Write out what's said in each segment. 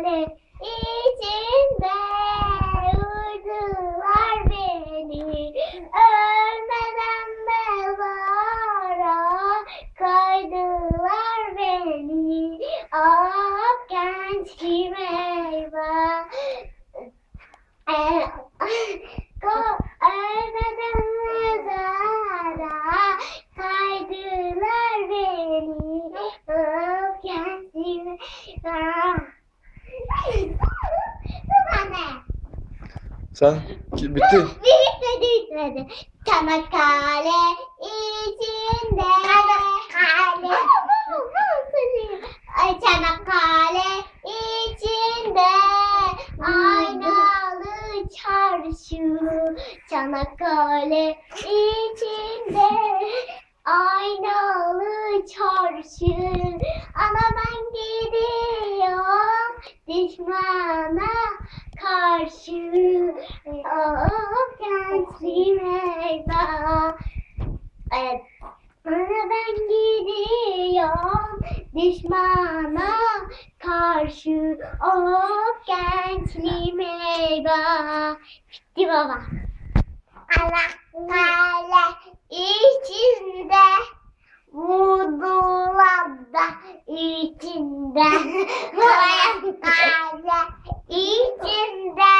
alev içinde vurdular beni. Ölmeden mezara koydular beni. Ah gençliğim eyvah. E, ölmeden mezara koydular beni. Ah gençliğim eyvah. Sen bitti. Bitmedi bitmedi. Çanakkale içinde. Çanakkale. Çanakkale içinde. Aynalı çarşı. Çanakkale içinde. Aynalı çarşı. Gidiyorum düşmana karşı. Oh gençliğime bak. Bitti baba. Allah içinde Vudularda içinde Hayatlarda içinde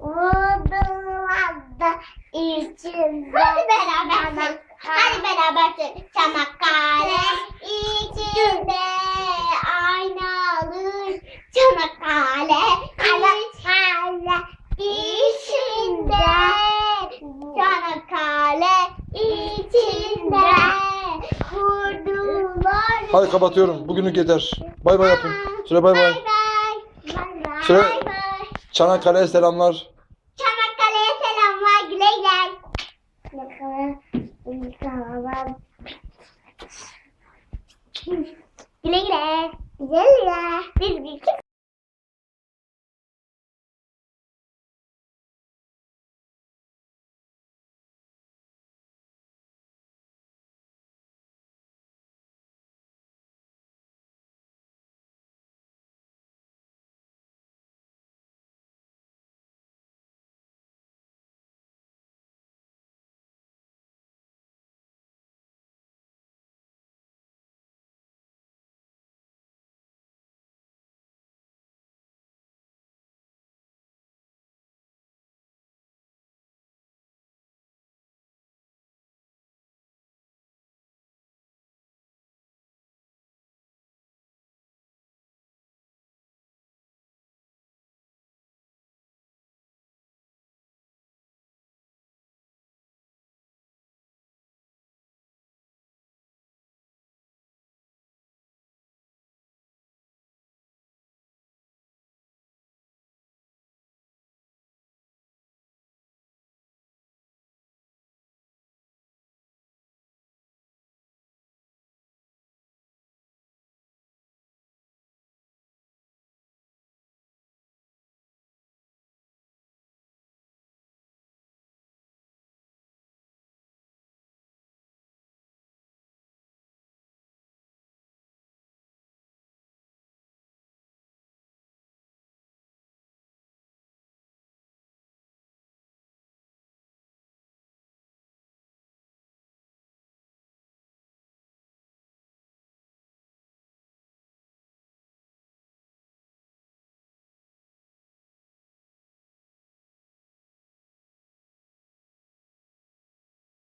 Vudularda içinde Hadi beraber Hadi beraber söyle. Çanakkale içinde aynalı Çanakkale Çanakkale içinde Çanakkale içinde kurdular. Hadi kapatıyorum. Bugünlük yeter. Bay bay yapın. Süre bay bay. Süre-. Çanakkale'ye selamlar. Çanakkale'ye selamlar. Güle güle. Güle güle. Güle güle. Biz